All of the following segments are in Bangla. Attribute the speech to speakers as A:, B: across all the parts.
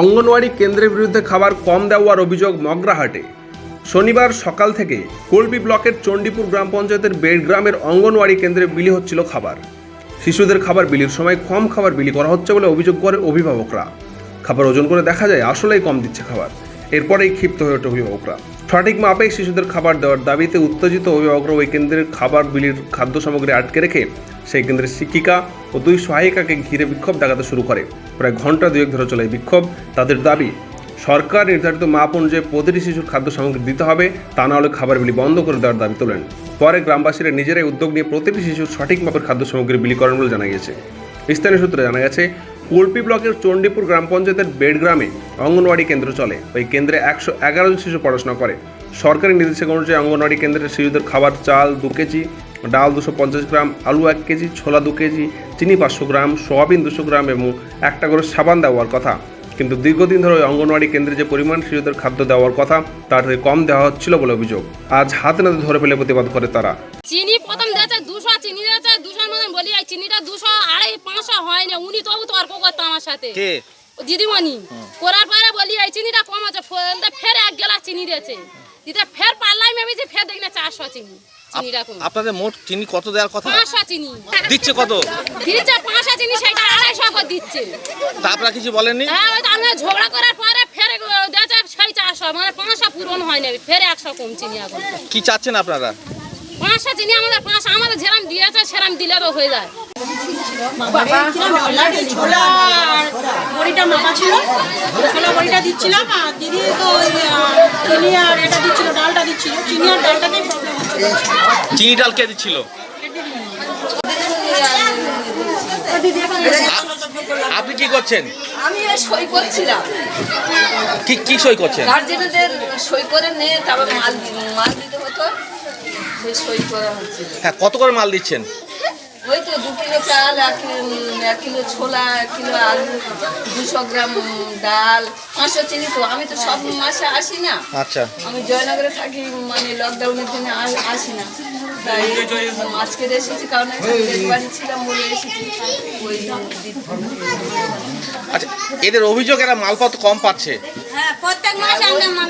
A: অঙ্গনওয়াড়ি কেন্দ্রের বিরুদ্ধে খাবার কম দেওয়ার অভিযোগ মগরাহাটে। শনিবার সকাল থেকে কলপি ব্লকের চণ্ডীপুর গ্রাম পঞ্চায়েতের বেড়গ্রামের অঙ্গনওয়াড়ি কেন্দ্রে বিলি হচ্ছিল খাবার। শিশুদের খাবার বিলির সময় কম খাবার বিলি করা হচ্ছে বলে অভিযোগ করে অভিভাবকরা। খাবার ওজন করে দেখা যায় আসলেই কম দিচ্ছে খাবার। এরপরেই ক্ষিপ্ত হয়ে ওঠে অভিভাবকরা। সঠিক মাপে শিশুদের খাবার দেওয়ার দাবিতে উত্তেজিত অভিভাবকরা ওই কেন্দ্রের খাবার বিলির খাদ্য সামগ্রী আটকে রেখে সেই কেন্দ্রের শিক্ষিকা ও দুই সহায়িকাকে ঘিরে বিক্ষোভ দেখাতে শুরু করে। প্রায় ঘণ্টা দুয়েক ধরে চলে বিক্ষোভ। তাদের দাবি, সরকার নির্ধারিত মাপ অনুযায়ী প্রতিটি শিশুর খাদ্য সামগ্রী দিতে হবে, তা না হলে খাবার বিলি বন্ধ করে দেওয়ার দাবি তোলেন। পরে গ্রামবাসীরা নিজেরাই উদ্যোগ নিয়ে প্রতিটি শিশুর সঠিক মাপের খাদ্য সামগ্রী বিলি করেন বলে জানা গেছে স্থানীয় সূত্রে জানা গেছে, কুলপি ব্লকের চণ্ডীপুর গ্রাম পঞ্চায়েতের বেড়গ্রামে অঙ্গনওয়াড়ি কেন্দ্র চলে। ওই কেন্দ্রে একশো এগারো জন শিশু পড়াশোনা করে। সরকারি নির্দেশক অনুযায়ী অঙ্গনওয়াড়ি কেন্দ্রের শিশুদের খাবার, চাল দু কেজি ডাল দুশো পঞ্চাশ গ্রাম আলু এক কেজি ছোলা দু কেজি চিনি পাঁচশো গ্রাম সোয়াবিন দুশো গ্রাম এবং একটা করে সাবান দেওয়ার কথা। কিন্তু দীর্ঘদিন ধরে ওই অঙ্গনওয়াড়ি কেন্দ্রে যে পরিমাণ শিশুদের খাদ্য দেওয়ার কথা তার থেকে কম দেওয়া হচ্ছিল বলে অভিযোগ। আজ হাতে নাতে ধরে ফেলে প্রতিবাদ করে তারা।
B: চিনি প্রথম দিয়েছে দুশো চিনি দিয়েছে দুশোর মতন বলি চিনিটা দুশো আড়াই পাঁচশো হয় না। উনি তবু তর্ক করতো আমার সাথে।
C: কে?
B: দিদিমণি। করার পরে বলি এই চিনিটা কম আছে। ফের এক গেলা চিনি দিয়েছে। দিতে ফের পাল্লাই মেমেছি ফের দেখি না চারশো চিনি।
C: আপনাদের মোট চিনি কত দেওয়ার কথা?
B: পাঁচশো চিনি।
C: দিচ্ছে কত?
B: দিচ্ছে পাঁচশো চিনি সেটা আড়াইশো করে দিচ্ছে।
C: তা আপনারা কিছু বলেননি?
B: হ্যাঁ ওই আমরা ঝগড়া করার পরে ফেরে দেওয়া সেই চারশো মানে পাঁচশো পূরণ হয়নি ফেরে একশো কম চিনি এখন।
C: কি চাচ্ছেন আপনারা?
B: পাঁচশো চিনি আমাদের পাঁচশো আমাদের যেরাম দিয়েছে সেরাম দিলে তো হয়ে যায়।
D: বড়িটা মাপা ছিল। ছোলা বড়িটা দিচ্ছিলাম আর দিদি তো চিনি আর এটা দিচ্ছিল ডালটা দিচ্ছিল। চিনি আর ডালটাতেই প্রবলেম
C: চিনি ডাল কে দিচ্ছিল? আপনি কি করছেন?
E: আমি সই করছিলাম।
C: কি কি সই করছেন?
E: গার্জেনদের সই করে নিয়ে তারপর মাল মাল দিতে হতো। সই করা হচ্ছিল।
C: হ্যাঁ কত করে মাল দিচ্ছেন?
E: ওই তো দু কিলো চাল এক কিলো এক কিলো ছোলা এক কিলো আলু দুশো গ্রাম ডাল পাঁচশো চিনি তো। আমি তো সব মাসে আসি না।
C: আচ্ছা।
E: আমি জয়নগরে থাকি মানে লকডাউনের জন্য আসি না। তাই আজকে এসেছি কারণ বাড়ি ছিলাম বলে এসেছি। ওই
C: আচ্ছা এদের অভিযোগ এরা মালপত্র কম পাচ্ছে।
D: হ্যাঁ প্রত্যেক মাসে আমরা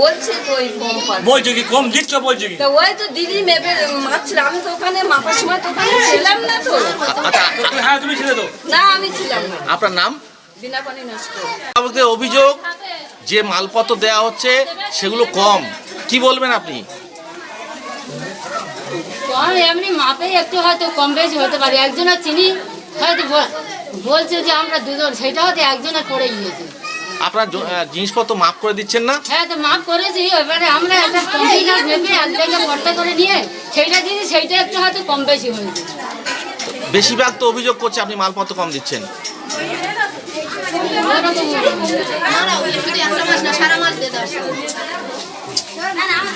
E: বলছে তো ওই কম পাচ্ছে।
F: বলছে কি? কম দিচ্ছ বলছে কি?
E: ওই তো দিদি মেপে মাপছিল আমি তো ওখানে মাপার সময় তো ওখানে ছিলাম না তো।
C: আচ্ছা
F: হ্যাঁ তুমি ছেড়ে তো।
E: না আমি ছিলাম না।
C: আপনার নাম?
E: বিনা নষ্ট।
C: অভিযোগ যে মালপত্র দেওয়া হচ্ছে সেগুলো কম। কি বলবেন আপনি?
B: কম এমনি মাপে একটু হয়তো কম বেশি হতে পারে। একজনের চিনি হয়তো বল- বলছে যে আমরা দুজন সেটা হয়তো একজনের পড়ে গিয়েছে
C: আপনার জিনিসপত্র মাপ করে দিচ্ছেন না?
B: হ্যাঁ তো মাপ করেছি। এবারে আমরা একটা কন্টেনার মেপে এক জায়গায় ভর্তা করে নিয়ে সেইটা দিয়েছি সেইটা একটু হয়তো কম বেশি হয়েছে।
C: বেশিরভাগ তো অভিযোগ করছে আপনি মালপত্র কম দিচ্ছেন। মাসে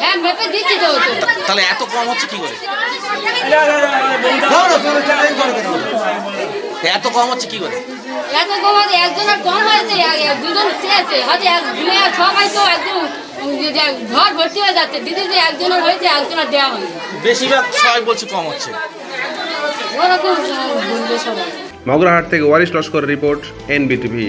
B: হ্যাঁ মেপে দিচ্ছি তো তো
C: তাহলে এত কম হচ্ছে কি করে? এত কম হচ্ছে কি করে?
B: এত কম আছে একজনের কম হয়েছে দুজন চেয়েছে হয়তো এক দিনে সবাই তো একদম ঘর ভর্তি হয়ে যাচ্ছে দিদি যে একজনের হয়েছে একজনের দেওয়া হয়নি।
C: বেশিরভাগ সবাই বলছে কম হচ্ছে।
B: ওরকম বলবে সবাই।
A: মগরাহাট থেকে ওয়ারিশ লস্কর রিপোর্ট এনবিটিভি।